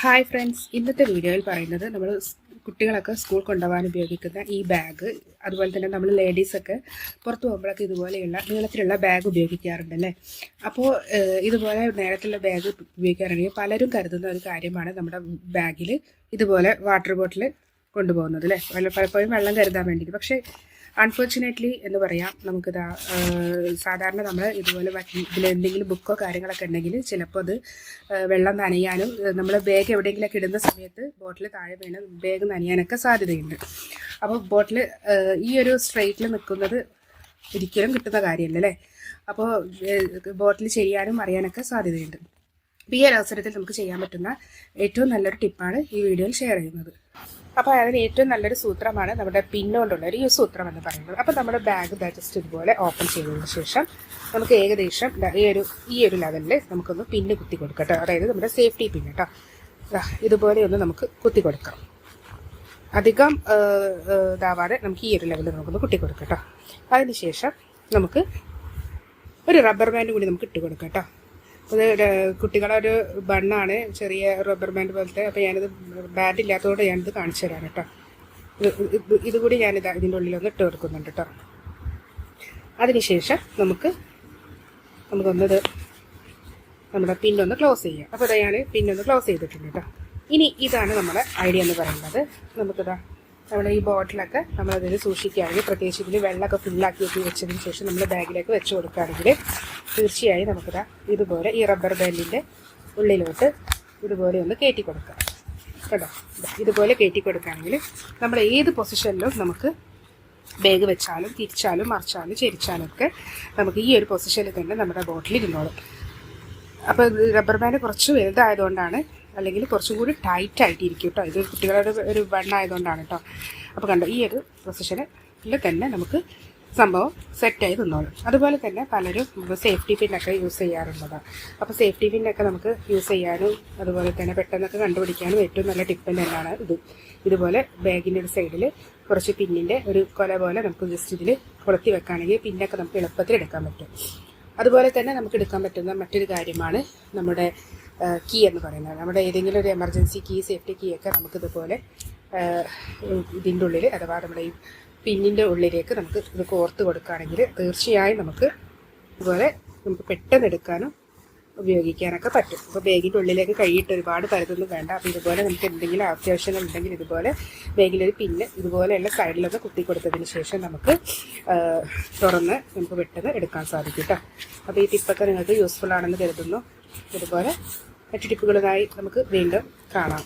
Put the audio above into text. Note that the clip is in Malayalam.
ഹായ് ഫ്രണ്ട്സ് ഇന്നത്തെ വീഡിയോയിൽ പറയുന്നത് നമ്മൾ കുട്ടികളൊക്കെ സ്കൂൾ കൊണ്ടുപോകാൻ ഉപയോഗിക്കുന്ന ഈ ബാഗ് അതുപോലെ തന്നെ നമ്മൾ ലേഡീസൊക്കെ പുറത്ത് പോകുമ്പോഴൊക്കെ ഇതുപോലെയുള്ള നീളത്തിലുള്ള ബാഗ് ഉപയോഗിക്കാറുണ്ടല്ലേ? അപ്പോൾ ഇതുപോലെ നേരത്തുള്ള ബാഗ് ഉപയോഗിക്കാറുണ്ടെങ്കിൽ പലരും കരുതുന്ന ഒരു കാര്യമാണ് നമ്മുടെ ബാഗിൽ ഇതുപോലെ വാട്ടർ ബോട്ടിൽ കൊണ്ടുപോകുന്നത് അല്ലേ? പലപ്പോഴും വെള്ളം കരുതാൻ വേണ്ടിയിട്ട്. പക്ഷേ അൺഫോർച്ചുനേറ്റ്ലി എന്ന് പറയാം നമുക്ക് സാധാരണ നമ്മൾ ഇതുപോലെ ഇതിലെന്തെങ്കിലും ബുക്കോ കാര്യങ്ങളൊക്കെ ഉണ്ടെങ്കിൽ ചിലപ്പോൾ അത് വെള്ളം നനയാനും നമ്മൾ ബാഗ് എവിടെയെങ്കിലുമൊക്കെ ഇടുന്ന സമയത്ത് ബോട്ടിൽ താഴെ വീണ് ബാഗ് നനയാനൊക്കെ സാധ്യതയുണ്ട്. അപ്പോൾ ബോട്ടിൽ ഈ ഒരു സ്ട്രെയിറ്റിൽ നിൽക്കുന്നത് ഒരിക്കലും കിട്ടുന്ന കാര്യമല്ല അല്ലേ? അപ്പോൾ ബോട്ടിൽ ചെയ്യാനും അറിയാനൊക്കെ സാധ്യതയുണ്ട്. അപ്പോൾ ഈ ഒരു അവസരത്തിൽ നമുക്ക് ചെയ്യാൻ പറ്റുന്ന ഏറ്റവും നല്ലൊരു ടിപ്പാണ് ഈ വീഡിയോയിൽ ഷെയർ ചെയ്യുന്നത്. അപ്പോൾ അതിന് ഏറ്റവും നല്ലൊരു സൂത്രമാണ് നമ്മുടെ പിന്നുകൊണ്ടുള്ള ഒരു ഈ സൂത്രം എന്ന് പറയുന്നത്. അപ്പോൾ നമ്മുടെ ബാഗ് ജസ്റ്റ് ഇതുപോലെ ഓപ്പൺ ചെയ്തതിന് ശേഷം നമുക്ക് ഏകദേശം ഈ ഒരു ഈ ഒരു ലെവലിൽ നമുക്കൊന്ന് പിന്ന് കുത്തി കൊടുക്കട്ടോ. അതായത് നമ്മുടെ സേഫ്റ്റി പിൻ കേട്ടോ ഇതുപോലെ ഒന്ന് നമുക്ക് കുത്തി കൊടുക്കാം. അധികം ഇതാവാതെ നമുക്ക് ഈ ഒരു ലെവലിൽ നമുക്കൊന്ന് കുത്തി കൊടുക്കട്ടോ. കേട്ടോ അതിനുശേഷം നമുക്ക് ഒരു റബ്ബർ ബാൻഡ് കൂടി നമുക്ക് ഇട്ട് കൊടുക്കാം കേട്ടോ അത് ര- കുട്ടികളെ ഒരു ബണ്ണാണ് ചെറിയ റബ്ബർ ബാൻഡ് പോലത്തെ. അപ്പോൾ ഞാനിത് ബാൻഡ് ഇല്ലാത്തതുകൊണ്ട് ഞാനിത് കാണിച്ചു തരാം കേട്ടോ. ഇത് ഇത് ഇതുകൂടി ഞാനിത് ഇതിന്റെ ഉള്ളിലൊന്ന് ഇട്ട് കൊടുക്കുന്നുണ്ട് കേട്ടോ. അതിനുശേഷം നമുക്ക് നമുക്കൊന്നത് നമ്മുടെ പിന്നൊന്ന് ക്ലോസ് ചെയ്യാം. അപ്പോൾ ഞാൻ പിന്നൊന്ന് ക്ലോസ് ചെയ്തിട്ടുണ്ട് കേട്ടോ. ഇനി ഇതാണ് നമ്മുടെ ഐഡിയ എന്ന് പറയുന്നത്. നമുക്കിതാ നമ്മുടെ ഈ ബോട്ടിലൊക്കെ നമ്മളതിൽ സൂക്ഷിക്കുകയാണെങ്കിൽ പ്രത്യേകിച്ച് ഇതിൽ വെള്ളമൊക്കെ ഫുള്ളാക്കി വെച്ച് വെച്ചതിന് ശേഷം നമ്മൾ ബാഗിലേക്ക് വെച്ച് കൊടുക്കുകയാണെങ്കിൽ തീർച്ചയായും നമുക്കിതാ ഇതുപോലെ ഈ റബ്ബർ ബാൻഡിന്റെ ഉള്ളിലോട്ട് ഇതുപോലെ ഒന്ന് കയറ്റി കൊടുക്കാം. കേട്ടോ ഇതുപോലെ കയറ്റി കൊടുക്കുകയാണെങ്കിൽ നമ്മൾ ഏത് പൊസിഷനിലും നമുക്ക് ബാഗ് വെച്ചാലും തിരിച്ചാലും മറിച്ചാലും ചെരിച്ചാലും ഒക്കെ നമുക്ക് ഈ ഒരു പൊസിഷനിൽ തന്നെ നമ്മുടെ ബോട്ടിൽ ഇരുന്നോളും. അപ്പോൾ റബ്ബർ ബാൻഡ് കുറച്ച് വലുതായതുകൊണ്ടാണ് അല്ലെങ്കിൽ കുറച്ചും കൂടി ടൈറ്റ് ആയിട്ടിരിക്കും കേട്ടോ ഇത് കുട്ടികളുടെ ഒരു ബണ്ണായതുകൊണ്ടാണ് കേട്ടോ അപ്പോൾ കണ്ടോ ഈ ഒരു പൊസിഷനിൽ തന്നെ നമുക്ക് സംഭവം സെറ്റായി നിന്നോളും. അതുപോലെ തന്നെ പലരും സേഫ്റ്റി പിന്നൊക്കെ യൂസ് ചെയ്യാറുള്ളതാണ് അപ്പോൾ സേഫ്റ്റി പിന്നൊക്കെ നമുക്ക് യൂസ് ചെയ്യാനും അതുപോലെ തന്നെ പെട്ടെന്നൊക്കെ കണ്ടുപിടിക്കാനും ഏറ്റവും നല്ല ടിപ്പ് തന്നെയാണ് ഇത്. ഇതുപോലെ ബാഗിന്റെ ഒരു സൈഡിൽ കുറച്ച് പിന്നിന്റെ ഒരു കൊല പോലെ നമുക്ക് ജസ്റ്റ് ഇതിൽ കൊളുത്തി വെക്കുകയാണെങ്കിൽ പിന്നൊക്കെ നമുക്ക് എളുപ്പത്തിൽ എടുക്കാൻ പറ്റും. അതുപോലെ തന്നെ നമുക്ക് എടുക്കാൻ പറ്റുന്ന മറ്റൊരു കാര്യമാണ് നമ്മുടെ കീ എന്ന് പറയുന്നത്. നമ്മുടെ ഏതെങ്കിലും ഒരു എമർജൻസി കീ സേഫ്റ്റി കീ ഒക്കെ നമുക്കിതുപോലെ ഇതിന്റെ ഉള്ളിൽ അഥവാ നമ്മുടെ ഈ പിന്നിന്റെ ഉള്ളിലേക്ക് നമുക്ക് ഇത് കോർത്ത് കൊടുക്കുകയാണെങ്കിൽ തീർച്ചയായും നമുക്ക് ഇതുപോലെ നമുക്ക് പെട്ടെന്ന് എടുക്കാനും ഉപയോഗിക്കാനൊക്കെ പറ്റും. അപ്പോൾ ബാഗിന്റെ ഉള്ളിലേക്ക് കൈയിട്ട് ഒരുപാട് പരതൊന്നും വേണ്ട. അപ്പോൾ ഇതുപോലെ നമുക്ക് എന്തെങ്കിലും അത്യാവശ്യങ്ങൾ ഉണ്ടെങ്കിൽ ഇതുപോലെ ബാഗിലൊരു പിന്ന് ഇതുപോലെയുള്ള സൈഡിലൊക്കെ കുത്തി കൊടുത്തതിന് ശേഷം നമുക്ക് തുറന്ന് നമുക്ക് പെട്ടെന്ന് എടുക്കാൻ സാധിക്കും കേട്ടോ അപ്പോൾ ഈ ടിപ്പൊക്കെ നിങ്ങൾക്ക് യൂസ്ഫുൾ ആണെന്ന് കരുതുന്നു. ഇതുപോലെ മറ്റു ടിപ്പുകളുമായി നമുക്ക് വീണ്ടും കാണാം.